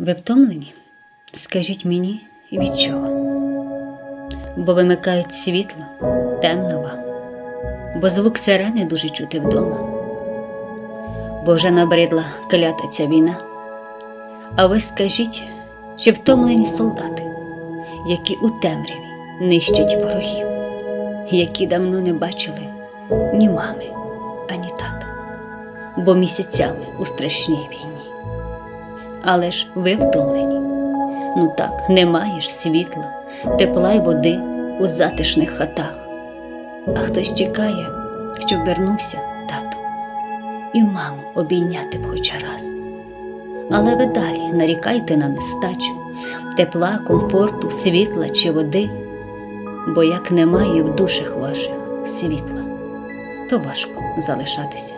Ви втомлені? Скажіть мені, від чого? Бо вимикають світло, темно бо звук сирени дуже чути вдома, бо вже набридла клята ця війна. А ви скажіть, чи втомлені солдати, які у темряві нищать ворогів, які давно не бачили ні мами, ані тата, бо місяцями у страшній війні. Але ж ви втомлені. Ну так, немає ж світла, тепла й води у затишних хатах. А хтось чекає, щоб вернувся тато, і маму обійняти б хоча раз. Але ви далі нарікайте на нестачу, тепла, комфорту, світла чи води, бо як немає в душах ваших світла, то важко залишатися